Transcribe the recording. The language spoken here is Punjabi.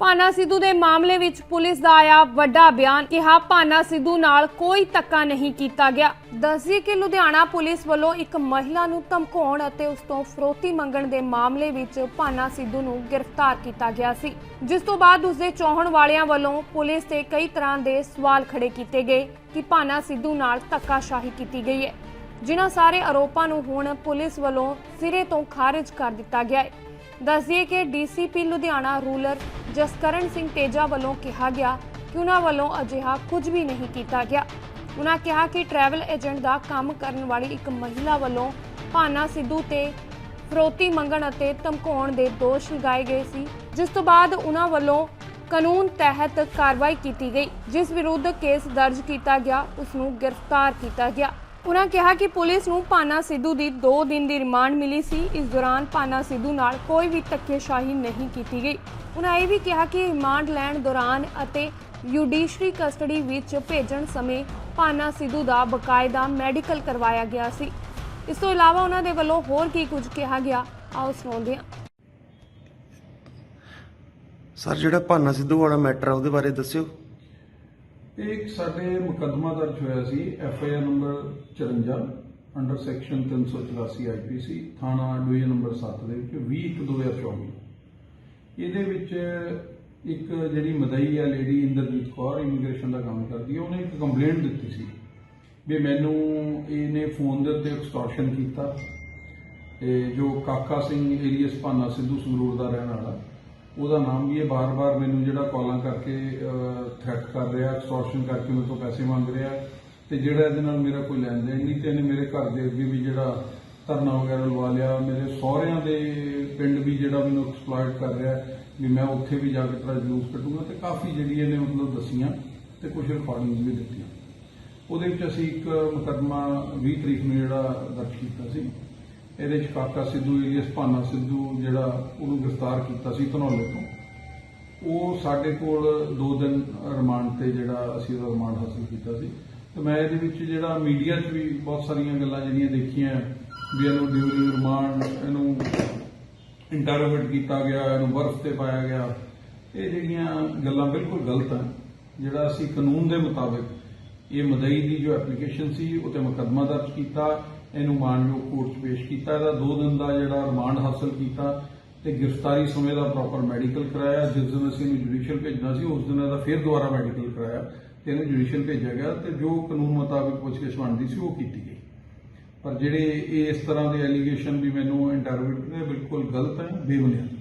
ਪਾਨਾ ਸਿੱਧੂ ਦੇ ਮਾਮਲੇ ਵਿੱਚ ਪੁਲਿਸ ਦਾ ਆਇਆ ਵੱਡਾ ਬਿਆਨ, ਕਿਹਾ ਪਾਨਾ ਸਿੱਧੂ ਨਾਲ ਕੋਈ ਧੱਕਾ ਨਹੀਂ ਕੀਤਾ ਗਿਆ। ਦੱਸੀ ਕਿ ਲੁਧਿਆਣਾ ਪੁਲਿਸ ਵੱਲੋਂ ਇੱਕ ਮਹਿਲਾ ਨੂੰ ਧਮਕਾਉਣ ਅਤੇ ਉਸ ਤੋਂ ਫਰੋਤੀ ਮੰਗਣ ਦੇ ਮਾਮਲੇ ਵਿੱਚ ਪਾਨਾ ਸਿੱਧੂ ਨੂੰ ਗ੍ਰਿਫਤਾਰ ਕੀਤਾ ਗਿਆ ਸੀ। ਜਿਸ ਤੋਂ ਬਾਅਦ ਉਸ ਦੇ ਚਾਹਣ ਵਾਲਿਆਂ ਵੱਲੋਂ ਪੁਲਿਸ ਤੇ ਕਈ ਤਰ੍ਹਾਂ ਦੇ ਸਵਾਲ ਖੜੇ ਕੀਤੇ ਗਏ ਕਿ ਪਾਨਾ ਸਿੱਧੂ ਨਾਲ ਧੱਕਾਸ਼ਾਹੀ ਕੀਤੀ ਗਈ ਹੈ। ਜਿਨ੍ਹਾਂ ਸਾਰੇ ਆਰੋਪਾਂ ਨੂੰ ਹੁਣ ਪੁਲਿਸ ਵੱਲੋਂ ਸਿਰੇ ਤੋਂ ਖਾਰਜ ਕਰ ਦਿੱਤਾ ਗਿਆ ਹੈ। ਦੱਸਦੀਏ ਕਿ ਡੀਸੀਪੀ ਲੁਧਿਆਣਾ ਰੂਲਰ ਜਸਕਰਨ ਸਿੰਘ ਤੇਜਾ ਵੱਲੋਂ ਕਿਹਾ ਗਿਆ ਕਿ ਉਹਨਾਂ ਵੱਲੋਂ ਅਜਿਹਾ ਕੁਝ ਵੀ ਨਹੀਂ ਕੀਤਾ ਗਿਆ। ਉਹਨਾਂ ਕਿਹਾ ਕਿ ਟਰੈਵਲ ਏਜੰਟ ਦਾ ਕੰਮ ਕਰਨ ਵਾਲੀ ਇੱਕ ਮਹਿਲਾ ਵੱਲੋਂ ਭਾਨਾ ਸਿੱਧੂ ਤੇ ਫਰੋਤੀ ਮੰਗਣ ਅਤੇ ਧਮਕਾਉਣ ਦੇ ਦੋਸ਼ ਲਗਾਏ ਗਏ ਸੀ, ਜਿਸ ਤੋਂ ਬਾਅਦ ਉਹਨਾਂ ਵੱਲੋਂ ਕਾਨੂੰਨ ਤਹਿਤ ਕਾਰਵਾਈ ਕੀਤੀ ਗਈ। ਜਿਸ ਵਿਰੁੱਧ ਕੇਸ ਦਰਜ ਕੀਤਾ ਗਿਆ ਉਸ ਨੂੰ ਗ੍ਰਿਫਤਾਰ ਕੀਤਾ ਗਿਆ। ਉਹਨਾਂ ਕਿਹਾ ਕਿ ਪੁਲਿਸ ਨੂੰ ਪਾਨਾ ਸਿੱਧੂ ਦੀ 2 ਦਿਨ ਦੀ ਰਿਮਾਂਡ ਮਿਲੀ ਸੀ। ਇਸ ਦੌਰਾਨ ਪਾਨਾ ਸਿੱਧੂ ਨਾਲ ਕੋਈ ਵੀ ਧੱਕੇਸ਼ਾਹੀ ਨਹੀਂ ਕੀਤੀ ਗਈ। ਉਹਨਾਂ ਇਹ ਵੀ ਕਿਹਾ ਕਿ ਰਿਮਾਂਡ ਲੈਣ ਦੌਰਾਨ ਅਤੇ ਜੁਡੀਸ਼ਰੀ ਕਸਟਡੀ ਵਿੱਚ ਭੇਜਣ ਸਮੇਂ ਪਾਨਾ ਸਿੱਧੂ ਦਾ ਬਕਾਇਦਾ ਮੈਡੀਕਲ ਕਰਵਾਇਆ ਗਿਆ ਸੀ। ਇਸ ਤੋਂ ਇਲਾਵਾ ਉਹਨਾਂ ਦੇ ਵੱਲੋਂ ਹੋਰ ਕੀ ਕੁਝ ਕਿਹਾ ਗਿਆ, ਆਓ ਸੁਣਾਉਂਦੇ ਹਾਂ। ਸਰ, ਜਿਹੜਾ ਭਾਨਾ ਸਿੱਧੂ ਵਾਲਾ ਮੈਟਰ ਆ, ਉਹਦੇ ਬਾਰੇ ਦੱਸਿਓ। ਇਹ ਇੱਕ ਸਾਡੇ ਮੁਕੱਦਮਾ ਦਰਜ ਹੋਇਆ ਸੀ F I R number 54 under section 384 IPC ਥਾਣਾ ਡਿਵੀਜ਼ਨ ਨੰਬਰ 7 ਦੇ ਵਿੱਚ 20 2024 ਇਹਦੇ ਵਿੱਚ ਇੱਕ ਜਿਹੜੀ ਮਦਈ ਆ ਲੇਡੀ ਇੰਦਰਜੀਤ ਕੌਰ ਇਮੀਗ੍ਰੇਸ਼ਨ ਦਾ ਕੰਮ ਕਰਦੀ ਹੈ ਉਹਨੇ ਇੱਕ ਕੰਪਲੇਂਟ ਦਿੱਤੀ ਸੀ ਵੀ ਮੈਨੂੰ ਇਹਨੇ ਫੋਨ ਦੇ ਉੱਤੇ ਐਕਸਟੋਰਸ਼ਨ ਕੀਤਾ ਤੇ ਜੋ ਕਾਕਾ ਸਿੰਘ ਏਰੀਅਸ ਭਾਨਾ ਸਿੱਧੂ ਸੰਗਰੂਰ ਦਾ ਰਹਿਣ ਵਾਲਾ ਉਹਦਾ ਨਾਮ ਵੀ ਇਹ ਬਾਰ-ਬਾਰ ਮੈਨੂੰ ਜਿਹੜਾ ਕਾਲਾਂ ਕਰਕੇ ਥ੍ਰੈਟ ਕਰ ਰਿਹਾ ਐਕਸਟੋਰਸ਼ਨ ਕਰਕੇ ਮੇਰੇ ਤੋਂ ਪੈਸੇ ਮੰਗ ਰਿਹਾ ਤੇ ਜਿਹੜਾ ਇਹਦੇ ਨਾਲ ਮੇਰਾ ਕੋਈ ਲੈਣ ਦੇਣ ਨਹੀਂ ਤੇ ਇਹਨੇ ਮੇਰੇ ਘਰ ਦੇ ਅੱਗੇ ਵੀ ਜਿਹੜਾ ਧਰਨਾ ਵਗੈਰਾ ਲਵਾ ਲਿਆ, ਮੇਰੇ ਸਹੁਰਿਆਂ ਦੇ ਪਿੰਡ ਵੀ ਜਿਹੜਾ ਮੈਨੂੰ ਐਕਸਪਲੋਇਟ ਕਰ ਰਿਹਾ ਵੀ ਮੈਂ ਉੱਥੇ ਵੀ ਜਾ ਕੇ ਤੇਰਾ ਜਲੂਸ ਕੱਢੂੰਗਾ ਤੇ ਕਾਫੀ ਜਿਹੜੀ ਇਹਨੇ ਮਤਲਬ ਦਸੀਆਂ ਤੇ ਕੁਝ ਰਿਕਾਰਡਿੰਗਸ ਵੀ ਦਿੱਤੀਆਂ। ਉਹਦੇ ਵਿੱਚ ਅਸੀਂ ਇੱਕ ਮੁਕੱਦਮਾ 20 ਤਰੀਕ ਨੂੰ ਜਿਹੜਾ ਦਰਜ ਕੀਤਾ ਸੀ। ਇਹਦੇ ਚ ਕਾਕਾ ਸਿੱਧੂ, ਏਲੀਅਸ ਭਾਨਾ ਸਿੱਧੂ ਜਿਹੜਾ ਉਹਨੂੰ ਗ੍ਰਿਫਤਾਰ ਕੀਤਾ ਸੀ ਧਨੌਲੇ ਤੋਂ। ਉਹ ਸਾਡੇ ਕੋਲ 2 ਦਿਨ ਰਿਮਾਂਡ ਤੇ ਜਿਹੜਾ ਅਸੀਂ ਉਹਦਾ ਰਿਮਾਂਡ ਹਾਸਲ ਕੀਤਾ ਸੀ। ਤੇ ਮੈਂ ਇਹਦੇ ਵਿੱਚ ਜਿਹੜਾ ਮੀਡੀਆ 'ਚ ਵੀ ਬਹੁਤ ਸਾਰੀਆਂ ਗੱਲਾਂ ਜਿਹੜੀਆਂ ਦੇਖੀਆਂ, ਵੀ ਇਹਨੂੰ ਡਿਊਰਿੰਗ ਰਿਮਾਂਡ, ਇਹਨੂੰ ਇੰਟਰੋਗੇਟ ਕੀਤਾ ਗਿਆ, ਇਹਨੂੰ ਬਰਫ਼ ਤੇ ਪਾਇਆ ਗਿਆ। ਇਹ ਜਿਹੜੀਆਂ ਗੱਲਾਂ ਬਿਲਕੁਲ ਗਲਤ ਹਨ। ਜਿਹੜਾ ਅਸੀਂ ਕਾਨੂੰਨ ਦੇ ਮੁਤਾਬਿਕ ਇਹ ਮਦਈ ਦੀ ਜੋ ਐਪਲੀਕੇਸ਼ਨ ਸੀ, ਉਹ ਤੇ ਮੁਕੱਦਮਾ ਦਰਜ ਕੀਤਾ। ਇਹਨੂੰ ਮਾਨਯੋਗ ਕੋਰਟ 'ਚ ਪੇਸ਼ ਕੀਤਾ। ਇਹਦਾ 2 ਦਿਨ ਦਾ ਜਿਹੜਾ ਰਿਮਾਂਡ ਹਾਸਲ ਕੀਤਾ ਤੇ ਗ੍ਰਿਫਤਾਰੀ ਸਮੇਂ ਦਾ ਪ੍ਰੋਪਰ ਮੈਡੀਕਲ ਕਰਾਇਆ। ਜਿਸ ਦਿਨ ਅਸੀਂ ਇਹਨੂੰ ਜੁਡੀਸ਼ੀਅਲ ਭੇਜਣਾ ਸੀ, ਉਸ ਦਿਨ ਇਹਦਾ ਫਿਰ ਦੁਬਾਰਾ ਮੈਡੀਕਲ ਕਰਾਇਆ ਤੇ ਇਹਨੂੰ ਜੁਡੀਸ਼ੀਅਲ ਭੇਜਿਆ ਗਿਆ ਤੇ ਜੋ ਕਾਨੂੰਨ ਮੁਤਾਬਿਕ ਪੁੱਛਗਿੱਛ ਬਣਦੀ ਸੀ ਉਹ ਕੀਤੀ ਗਈ। ਪਰ ਜਿਹੜੇ ਇਹ ਇਸ ਤਰ੍ਹਾਂ ਦੇ ਐਲੀਗੇਸ਼ਨ ਵੀ ਮੈਨੂੰ ਇੰਟਰਵਿਊ ਨੇ, ਬਿਲਕੁਲ ਗਲਤ ਹੈ ਬੇਬੁਨਿਆਦ